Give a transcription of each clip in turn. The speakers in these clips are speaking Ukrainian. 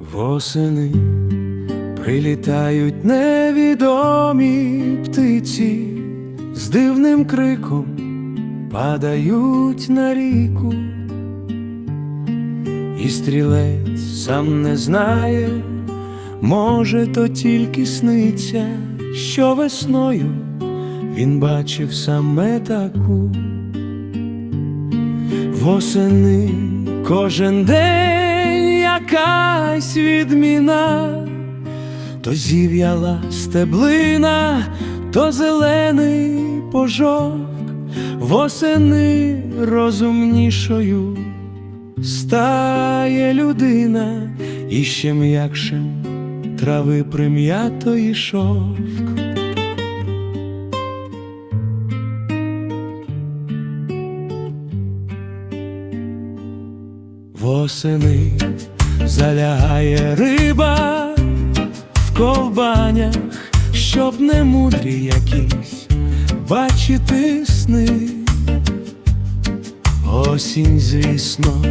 Восени прилітають невідомі птиці, з дивним криком падають на ріку, і стрілець сам не знає, може, то тільки сниться, що весною він бачив саме таку. Восени кожен день якась відміна, то зів'яла стеблина, то зелений пожок, восени розумнішою стає людина. І ще м'якшим трави прим'ятої шовк. Восени залягає риба в ковбанях, щоб не мудрі якісь бачити сни. Осінь, звісно,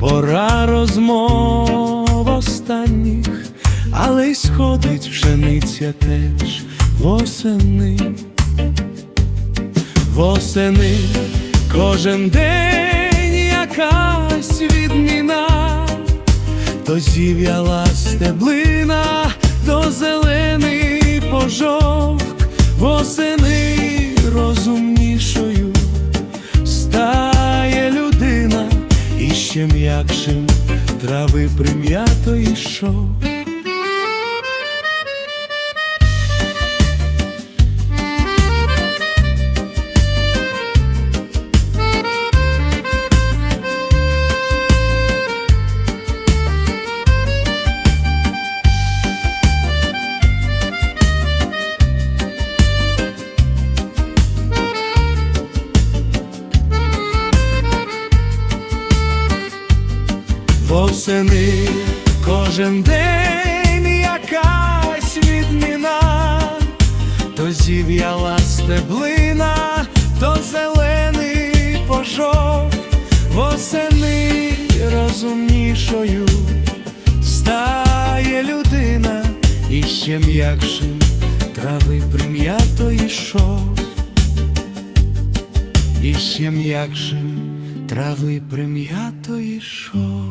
пора розмов останніх, але й сходить пшениця теж восени. Восени кожен день якась відміна, то зів'яла стеблина, то зелений пожовк, восени розумнішою стає людина і ще м'якшим трави прим'ятої шов. Восени кожен день якась відміна, то зів'яла стеблина, то зелений пожов, восени розумнішою стає людина. І ще м'якшим трави прим'ятої шов, і ще м'якшим трави прим'ятої шов.